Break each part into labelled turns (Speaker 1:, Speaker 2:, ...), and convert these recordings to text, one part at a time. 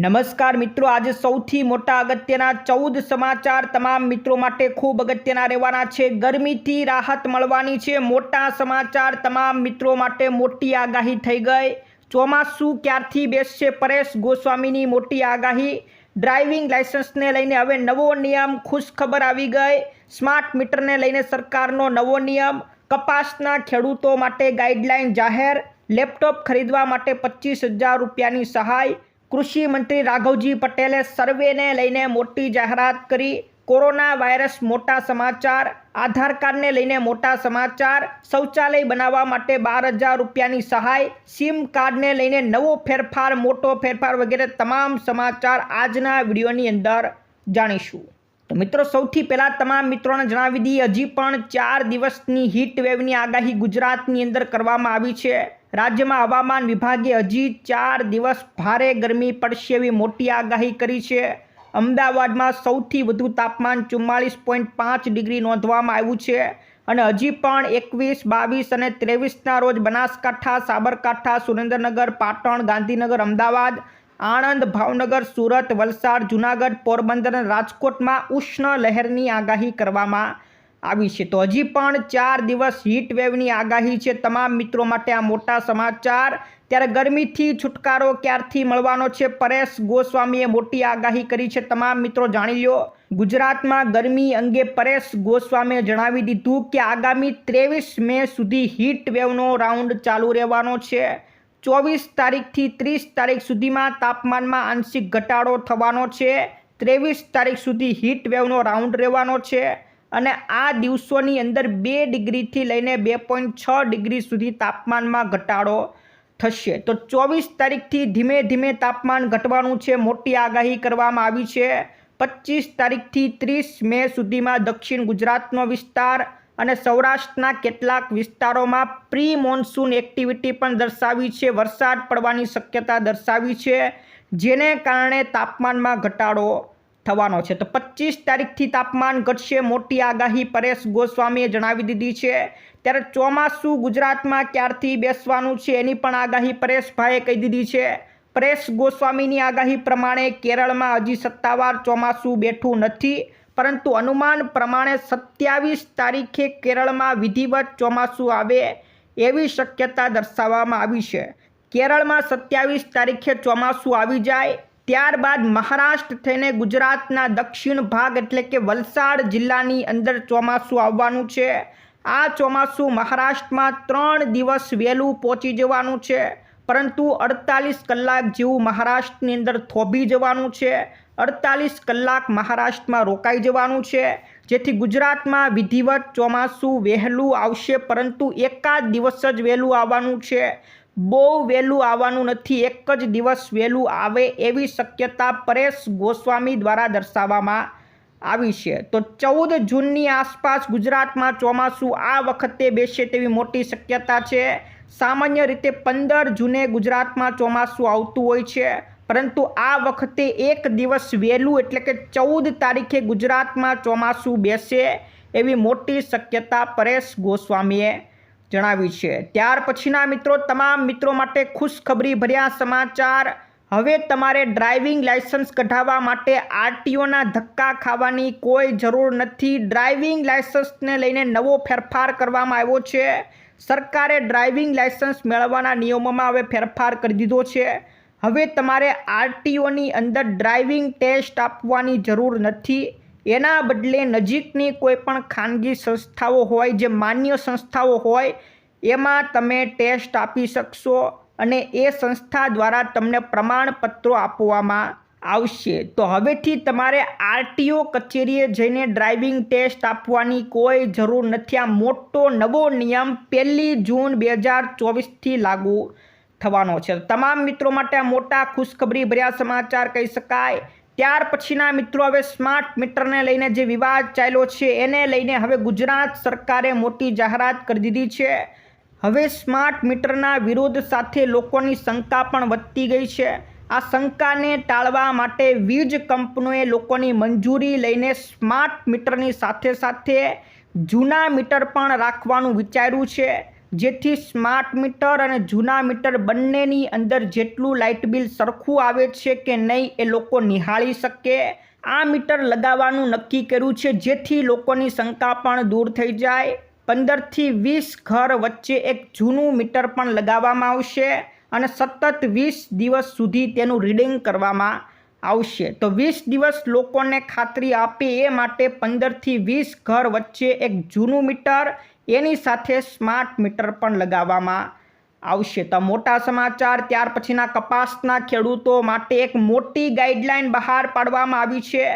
Speaker 1: નમસ્કાર મિત્રો, આજે સૌથી મોટા અગત્યના ચૌદ સમાચાર તમામ મિત્રો માટે ખૂબ અગત્યના રહેવાના છે. ગરમીથી રાહત મળવાની છે. મોટા સમાચાર તમામ મિત્રો માટે મોટી આગાહી થઈ ગઈ. ચોમાસું ક્યારથી બેસશે પરેશ ગોસ્વામીની મોટી આગાહી? ડ્રાઇવિંગ લાઇસન્સને લઈને હવે નવો નિયમ ખુશખબર આવી ગઈ. સ્માર્ટ મીટરને લઈને સરકારનો નવો નિયમ. કપાસના ખેડૂતો માટે ગાઈડલાઇન જાહેર. લેપટોપ ખરીદવા માટે પચીસ હજાર રૂપિયાની સહાય. કૃષિ મંત્રી રાઘવજી પટેલે સર્વેને લઈને મોટી જાહેરાત કરી. કોરોના વાયરસ મોટા સમાચાર, આધાર કાર્ડને લઈને મોટા સમાચાર, શૌચાલય બનાવવા માટે બાર હજાર રૂપિયાની સહાય, સિમ કાર્ડને લઈને નવો ફેરફાર, મોટો ફેરફાર વગેરે તમામ સમાચાર આજના વિડીયોની અંદર જાણીશું. તો મિત્રો, સૌથી પહેલાં તમામ મિત્રોને જણાવી દઈએ, હજી પણ ચાર દિવસની હીટ વેવની આગાહી ગુજરાતની અંદર કરવામાં આવી છે. રાજ્યમાં હવામાન વિભાગે હજી ચાર દિવસ ભારે ગરમી પડશે એવી મોટી આગાહી કરી છે. અમદાવાદમાં સૌથી વધુ તાપમાન ચુમ્માળીસ પોઈન્ટ પાંચ ડિગ્રી નોંધવામાં આવ્યું છે અને હજી પણ એકવીસ, બાવીસ અને ત્રેવીસના રોજ બનાસકાંઠા, સાબરકાંઠા, સુરેન્દ્રનગર, પાટણ, ગાંધીનગર, અમદાવાદ, આણંદ, ભાવનગર, સુરત, વલસાડ, જુનાગઢ, પોરબંદર અને રાજકોટમાં ઉષ્ણ લહેરની આગાહી કરવામાં આવી છે. તો હજી પણ ચાર દિવસ હીટ વેવની આગાહી છે તમામ મિત્રો માટે આ મોટા સમાચાર. ત્યારે ગરમીથી છુટકારો ક્યારથી મળવાનો છે? પરેશ ગોસ્વામીએ મોટી આગાહી કરી છે. તમામ મિત્રો જાણી લો ગુજરાતમાં ગરમી અંગે પરેશ ગોસ્વામીએ જણાવી દીધું કે આગામી ત્રેવીસ મે સુધી હીટ વેવનો રાઉન્ડ ચાલુ રહેવાનો છે. ચોવીસ તારીખથી ત્રીસ તારીખ સુધીમાં તાપમાનમાં આંશિક ઘટાડો થવાનો છે. ત્રેવીસ તારીખ સુધી હીટ વેવનો રાઉન્ડ રહેવાનો છે. અને આ દિવસોની અંદર બે ડિગ્રીથી લઈને બે પોઈન્ટ છ ડિગ્રી સુધી તાપમાનમાં ઘટાડો થશે. તો ચોવીસ તારીખથી ધીમે ધીમે તાપમાન ઘટવાનું છે. મોટી આગાહી કરવામાં આવી છે. પચીસ તારીખથી ત્રીસ મે સુધીમાં દક્ષિણ ગુજરાતનો વિસ્તાર અને સૌરાષ્ટ્રના કેટલાક વિસ્તારોમાં પ્રી મોન્સૂન એક્ટિવિટી પણ દર્શાવી છે. વરસાદ પડવાની શક્યતા દર્શાવી છે, જેને કારણે તાપમાનમાં ઘટાડો થવાનો છે. તો પચીસ તારીખથી તાપમાન ઘટશે. મોટી આગાહી પરેશ ગોસ્વામીએ જણાવી દીધી છે. ત્યારે ચોમાસું ગુજરાતમાં ક્યારથી બેસવાનું છે એની પણ આગાહી પરેશભાઈએ કહી દીધી છે. પરેશ ગોસ્વામીની આગાહી પ્રમાણે કેરળમાં હજી સત્તાવાર ચોમાસું બેઠું નથી. પરંતુ અનુમાન પ્રમાણે સત્યાવીસ તારીખે કેરળમાં વિધિવત ચોમાસું આવે એવી શક્યતા દર્શાવવામાં આવી છે. કેરળમાં સત્યાવીસ તારીખે ચોમાસું આવી જાય ત્યારબાદ મહારાષ્ટ્ર થઈને ગુજરાતના દક્ષિણ ભાગ એટલે કે વલસાડ જિલ્લાની અંદર ચોમાસું આવવાનું છે. આ ચોમાસું મહારાષ્ટ્રમાં ત્રણ દિવસ વહેલું પહોંચી જવાનું છે. પરંતુ અડતાલીસ કલાક જેવું મહારાષ્ટ્રની અંદર થોભી જવાનું છે. અડતાલીસ કલાક મહારાષ્ટ્રમાં રોકાઈ જવાનું છે. જેથી ગુજરાતમાં વિધિવત ચોમાસું વહેલું આવશે, પરંતુ એકાદ દિવસ જ વહેલું આવવાનું છે. બહુ વહેલું આવવાનું નથી. એક જ દિવસ વહેલું આવે એવી શક્યતા પરેશ ગોસ્વામી દ્વારા દર્શાવવામાં આવી છે. તો ચૌદ જૂનની આસપાસ ગુજરાતમાં ચોમાસું આ વખતે બેસે તેવી મોટી શક્યતા છે. સામાન્ય રીતે પંદર જૂને ગુજરાતમાં ચોમાસું આવતું હોય છે. પરંતુ આ વખતે એક દિવસ વહેલું એટલે કે ચૌદ તારીખે ગુજરાતમાં ચોમાસું બેસે એવી મોટી શક્યતા પરેશ ગોસ્વામીએ જણાવી છે. ત્યાર પછીના મિત્રો, તમામ મિત્રો માટે ખુશખબરી ભર્યા સમાચાર. હવે તમારે ડ્રાઇવિંગ લાયસન્સ કઢાવવા માટે આરટીઓના ધક્કા ખાવાની કોઈ જરૂર નથી. ડ્રાઇવિંગ લાયસન્સને લઈને નવો ફેરફાર કરવામાં આવ્યો છે. સરકારે ડ્રાઇવિંગ લાયસન્સ મેળવવાના નિયમોમાં હવે ફેરફાર કરી દીધો છે. હવે તમારે આરટીઓની અંદર ડ્રાઇવિંગ ટેસ્ટ આપવાની જરૂર નથી. એના બદલે નજીકની કોઈ પણ ખાનગી સંસ્થાઓ હોય જે માન્ય સંસ્થાઓ હોય, એમાં તમે ટેસ્ટ આપી શકશો અને એ સંસ્થા દ્વારા તમને પ્રમાણપત્રો આપવામાં આવશે. તો હવેથી તમારે આરટીઓ કચેરીએ જઈને ડ્રાઇવિંગ ટેસ્ટ આપવાની કોઈ જરૂર નથી. આ મોટો નવો નિયમ પહેલી જૂન બે હજાર ચોવીસથી લાગુ થવાનો છે. તમામ મિત્રો માટે આ મોટા ખુશખબરી ભર્યા સમાચાર કહી શકાય. ત્યાર પછીના મિત્રો, હવે સ્માર્ટ મીટરને લઈને જે વિવાદ ચાલ્યો છે, એને લઈને હવે ગુજરાત સરકારે મોટી જાહેરાત કરી દીધી છે. હવે સ્માર્ટ મીટરના વિરોધ સાથે લોકોની શંકા પણ વધતી ગઈ છે. આ શંકાને ટાળવા માટે વીજ કંપનીઓએ લોકોની મંજૂરી લઈને સ્માર્ટ મીટરની સાથે સાથે જૂના મીટર પણ રાખવાનું વિચાર્યું છે. જેથી સ્માર્ટ મીટર અને જૂના મીટર બંનેની અંદર જેટલું લાઇટ બિલ સરખું આવે છે કે નહીં એ લોકો નિહાળી શકે. આ મીટર લગાવવાનું નક્કી કર્યું છે, જેથી લોકોની શંકા પણ દૂર થઈ જાય. પંદરથી વીસ ઘર વચ્ચે એક જૂનું મીટર પણ લગાવવામાં આવશે અને સતત વીસ દિવસ સુધી તેનું રીડિંગ કરવામાં આવશે. તો વીસ દિવસ લોકોને ખાતરી આપે એ માટે પંદરથી વીસ ઘર વચ્ચે એક જૂનું મીટર, એની સાથે સ્માર્ટ મીટર પણ લગાવવામાં આવશે. તો મોટા સમાચાર, ત્યાર પછીના કપાસના ખેડૂતો માટે એક મોટી ગાઈડલાઈન બહાર પાડવામાં આવી છે.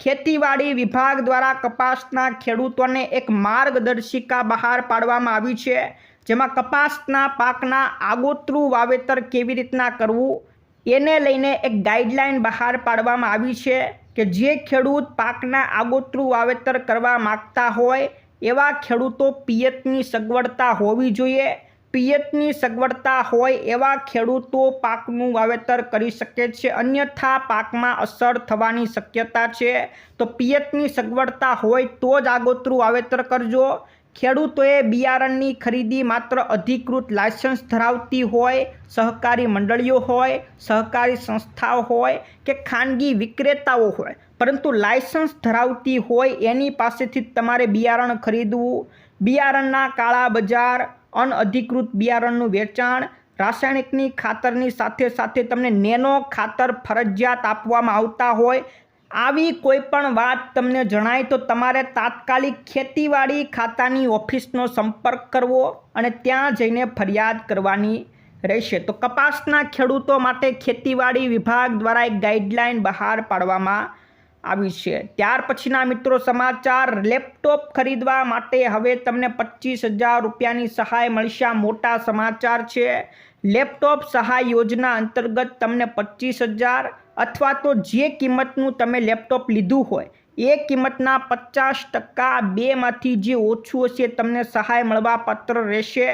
Speaker 1: ખેતીવાડી વિભાગ દ્વારા કપાસના ખેડૂતોને એક માર્ગદર્શિકા બહાર પાડવામાં આવી છે, જેમાં કપાસના પાકના આગોતરું વાવેતર કેવી રીતના કરવું એને લઈને એક ગાઈડલાઇન બહાર પાડવામાં આવી છે કે જે ખેડૂત પાકના આગોતરું વાવેતર કરવા માગતા હોય એવા ખેડૂતો પિયતની સગવડતા હોવી જોઈએ. પિયતની સગવડતા હોય એવા ખેડૂતો પાકનું વાવેતર કરી શકે છે, અન્યથા પાકમાં અસર થવાની શક્યતા છે. તો પિયતની સગવડતા હોય તો જ આગોતરું વાવેતર કરજો. ખેડૂતોએ બિયારણની ખરીદી માત્ર અધિકૃત લાયસન્સ ધરાવતી હોય, સહકારી મંડળીઓ હોય, સહકારી સંસ્થાઓ હોય કે ખાનગી વિક્રેતાઓ હોય, પરંતુ લાયસન્સ ધરાવતી હોય એની પાસેથી તમારે બિયારણ ખરીદવું. બિયારણના કાળા બજાર, અનઅધિકૃત બિયારણનું વેચાણ, રાસાયણિકની ખાતરની સાથે સાથે તમને નેનો ખાતર ફરજિયાત આપવામાં આવતા હોય આવી કોઈ પણ વાત તમને જણાય તો તમારે તાત્કાલિક ખેતીવાડી ખાતાની ઓફિસનો સંપર્ક કરવો અને ત્યાં જઈને ફરિયાદ કરવાની રહેશે. તો કપાસના ખેડૂતો માટે ખેતીવાડી વિભાગ દ્વારા એક ગાઈડલાઇન બહાર પાડવામાં આવી છે. ત્યાર પછીના મિત્રો સમાચાર, લેપટોપ ખરીદવા માટે હવે તમને પચીસ હજાર રૂપિયાની સહાય મળશે. મોટા સમાચાર છે. લેપટોપ સહાય યોજના અંતર્ગત તમને પચીસ હજાર અથવા તો જે કિંમતનું તમે લેપટોપ લીધું હોય, એ કિંમતના પચાસ ટકા બેમાંથી જે ઓછું હશે તમને સહાય મળવા પાત્ર રહેશે.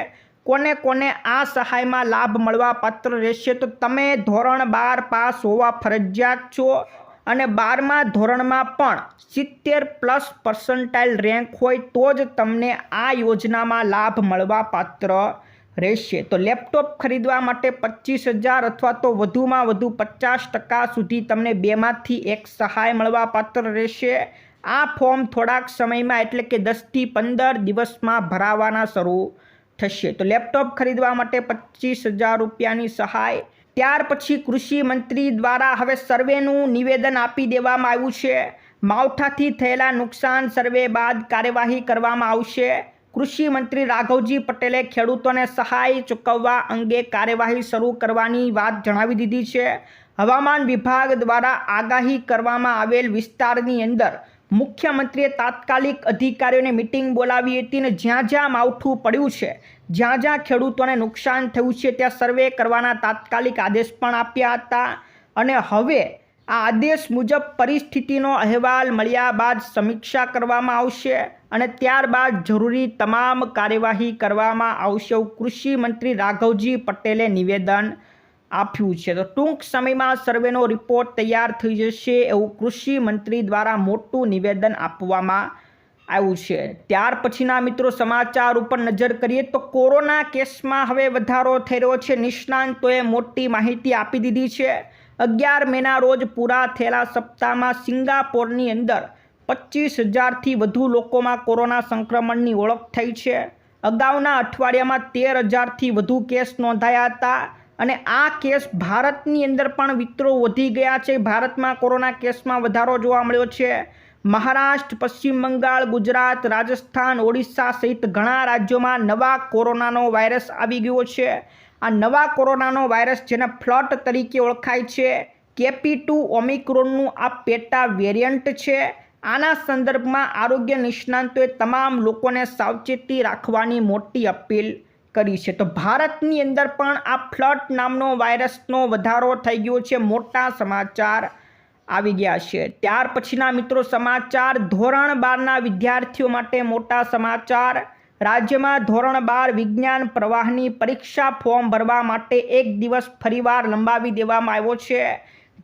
Speaker 1: કોને કોને આ સહાયમાં લાભ મળવા પાત્ર રહેશે તો તમે ધોરણ બાર પાસ હોવા ફરજિયાત છો અને બારમા ધોરણમાં પણ સિત્તેર પ્લસ પર્સન્ટાઇલ રેન્ક હોય તો જ તમને આ યોજનામાં લાભ મળવા પાત્ર રહેશે. તો લેપટોપ ખરીદવા માટે પચીસ હજાર અથવા તો વધુમાં વધુ પચાસ ટકા સુધી તમને બેમાંથી એક સહાય મળવા પાત્ર રહેશે. આ ફોર્મ થોડાક સમયમાં એટલે કે દસથી પંદર દિવસમાં ભરાવાના શરૂ થશે. તો લેપટોપ ખરીદવા માટે પચીસ હજાર રૂપિયાની સહાય. ત્યાર પછી કૃષિ મંત્રી દ્વારા હવે સર્વેનું નિવેદન આપી દેવામાં આવ્યું છે. માવઠાથી થયેલા નુકસાન સર્વે બાદ કાર્યવાહી કરવામાં આવશે. કૃષિ મંત્રી રાઘવજી પટેલે ખેડૂતોને સહાય ચૂકવવા અંગે કાર્યવાહી શરૂ કરવાની વાત જણાવી દીધી છે. હવામાન વિભાગ દ્વારા આગાહી કરવામાં આવેલ વિસ્તારની અંદર મુખ્યમંત્રીએ તાત્કાલિક અધિકારીઓને મિટિંગ બોલાવી હતી અને જ્યાં જ્યાં માવઠું પડ્યું છે, જ્યાં જ્યાં ખેડૂતોને નુકસાન થયું છે ત્યાં સર્વે કરવાના તાત્કાલિક આદેશ પણ આપ્યા હતા. અને હવે આ આદેશ મુજબ પરિસ્થિતિનો અહેવાલ મળ્યા બાદ સમીક્ષા કરવામાં આવશે. અને ત્યારબાદ જરૂરી તમામ કાર્યવાહી કરવામાં આવશે કૃષિ મંત્રી રાઘવજી પટેલે નિવેદન આપ્યું છે. તો ટૂંક સમયમાં સર્વેનો રિપોર્ટ તૈયાર થઈ જશે એવું કૃષિ મંત્રી દ્વારા મોટું નિવેદન આપવામાં આવ્યું છે. ત્યાર પછીના મિત્રો સમાચાર ઉપર નજર કરીએ તો કોરોના કેસમાં હવે વધારો થઈ રહ્યો છે. નિષ્ણાંતોએ મોટી માહિતી આપી દીધી છે. અગિયાર મેના રોજ પૂરા થયેલા સપ્તાહમાં સિંગાપોરની અંદર પચીસ હજારથી વધુ લોકોમાં કોરોના સંક્રમણની ઓળખ થઈ છે. અગાઉના અઠવાડિયામાં તેર હજારથી વધુ કેસ નોંધાયા હતા અને આ કેસ ભારતની અંદર પણ વિત્રો વધી ગયા છે. ભારતમાં કોરોના કેસમાં વધારો જોવા મળ્યો છે. મહારાષ્ટ્ર, પશ્ચિમ બંગાળ, ગુજરાત, રાજસ્થાન, ઓડિશા સહિત ઘણા રાજ્યોમાં નવા કોરોનાનો વાયરસ આવી ગયો છે. આ નવા કોરોનાનો વાયરસ જેને ફ્લટ તરીકે ઓળખાય છે. કેપી ટુ ઓમિક્રોનનું આ પેટા વેરિયન્ટ છે. આના સંદર્ભમાં આરોગ્ય નિષ્ણાંતોએ તમામ લોકોને સાવચેતી રાખવાની મોટી અપીલ કરી છે. તો ભારતની અંદર પણ આ ફ્લટ નામનો વાયરસનો વધારો થઈ ગયો છે. મોટા સમાચાર આવી ગયા છે. ત્યાર પછીના મિત્રો સમાચાર, ધોરણ બારના વિદ્યાર્થીઓ માટે મોટા સમાચાર. રાજ્યમાં ધોરણ બાર વિજ્ઞાન પ્રવાહની પરીક્ષા ફોર્મ ભરવા માટે એક દિવસ ફરીવાર લંબાવી દેવામાં આવ્યો છે.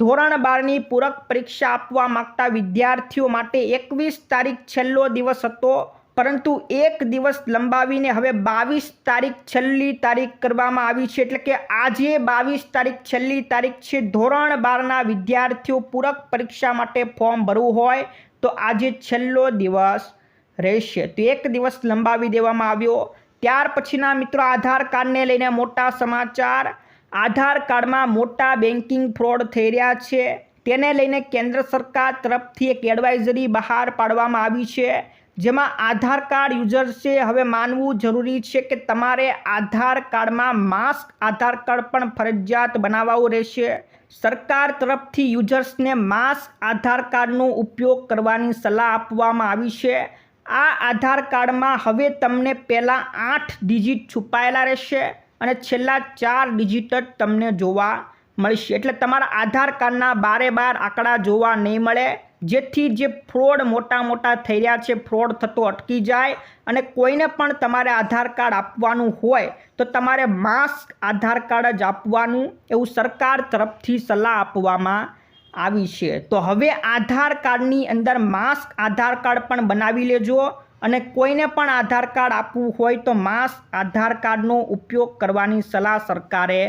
Speaker 1: ધોરણ બારની પૂરક પરીક્ષા આપવા માગતા વિદ્યાર્થીઓ માટે એકવીસ તારીખ છેલ્લો દિવસ હતો, પરંતુ એક દિવસ લંબાવીને હવે બાવીસ તારીખ છેલ્લી તારીખ કરવામાં આવી છે. એટલે કે આજે બાવીસ તારીખ છેલ્લી તારીખ છે. ધોરણ બારના વિદ્યાર્થીઓ પૂરક પરીક્ષા માટે ફોર્મ ભરવું હોય તો આજે છેલ્લો દિવસ રહેશે. તો એક દિવસ લંબાવી દેવામાં આવ્યો. ત્યાર પછીના મિત્રો, આધાર કાર્ડને લઈને મોટા સમાચાર. આધાર કાર્ડમાં મોટા બેન્કિંગ ફ્રોડ થઈ રહ્યા છે. તેને લઈને કેન્દ્ર સરકાર તરફથી એક એડવાઇઝરી બહાર પાડવામાં આવી છે. જેમાં આધાર કાર્ડ યુઝર્સે હવે માનવું જરૂરી છે કે તમારે આધાર કાર્ડમાં માસ્ક, આધાર કાર્ડ પણ ફરજિયાત બનાવવું રહેશે. સરકાર તરફથી યુઝર્સને માસ્ક, આધાર કાર્ડનો ઉપયોગ કરવાની સલાહ આપવામાં આવી છે. આ આધાર કાર્ડમાં હવે તમને પહેલાં આઠ ડિજિટ છુપાયેલા રહેશે. અને છેલ્લા ચાર ડિજિટ જ તમને જોવા મળશે. એટલે તમારા આધાર કાર્ડના બારે બાર આંકડા જોવા નહીં મળે. જેથી જે ફ્રોડ મોટા મોટા થઈ રહ્યા છે, ફ્રોડ થતો અટકી જાય અને કોઈને પણ તમારે આધાર કાર્ડ આપવાનું હોય તો તમારે માસ્ક આધાર કાર્ડ જ આપવાનું એવું સરકાર તરફથી સલાહ આપવામાં આવી છે. તો હવે આધાર કાર્ડની અંદર માસ્ક આધાર કાર્ડ પણ બનાવી લેજો. અને કોઈને પણ આધાર કાર્ડ આપવું હોય તો માસ આધાર કાર્ડનો ઉપયોગ કરવાની સલાહ સરકારે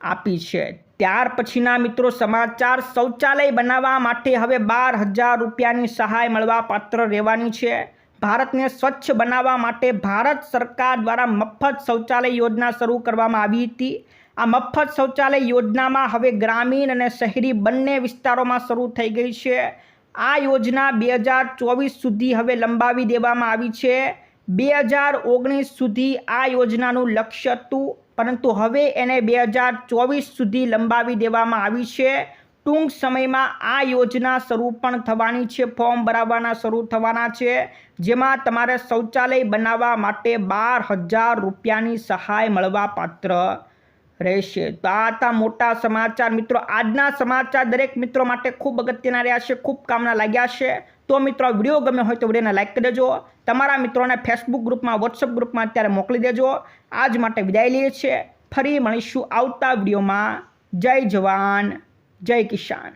Speaker 1: આપી છે. ત્યાર પછીના મિત્રો, સમાચાર શૌચાલય બનાવવા માટે હવે બાર હજાર રૂપિયાની સહાય મળવા પાત્ર રહેવાની છે. ભારતને સ્વચ્છ બનાવવા માટે ભારત સરકાર દ્વારા મફત શૌચાલય યોજના શરૂ કરવામાં આવી હતી. આ મફત શૌચાલય યોજનામાં હવે ગ્રામીણ અને શહેરી બંને વિસ્તારોમાં શરૂ થઈ ગઈ છે. આ યોજના બે હજાર ચોવીસ સુધી હવે લંબાવી દેવામાં આવી છે. બે હજાર ઓગણીસ સુધી આ યોજનાનું લક્ષ્ય હતું, પરંતુ હવે એને બે હજાર ચોવીસ સુધી લંબાવી દેવામાં આવી છે. ટૂંક સમયમાં આ યોજના શરૂ પણ થવાની છે, ફોર્મ ભરાવવાના શરૂ થવાના છે, જેમાં તમારે શૌચાલય બનાવવા માટે બાર હજાર રૂપિયાની સહાય મળવા પાત્ર રહેશે. તો આ હતા મોટા સમાચાર. મિત્રો, આજના સમાચાર દરેક મિત્રો માટે ખૂબ અગત્યના રહ્યા છે, ખૂબ કામના લાગ્યા છે. તો મિત્રો વીડિયો ગમ્યો હોય તો વિડીયોને લાઈક કરી દેજો. તમારા મિત્રોને ફેસબુક ગ્રુપમાં વોટ્સઅપ ગ્રુપમાં અત્યારે મોકલી દેજો. આજ માટે વિદાય લઈએ છીએ. ફરી મળીશું આવતા વિડીયોમાં. જય જવાન, જય કિસાન.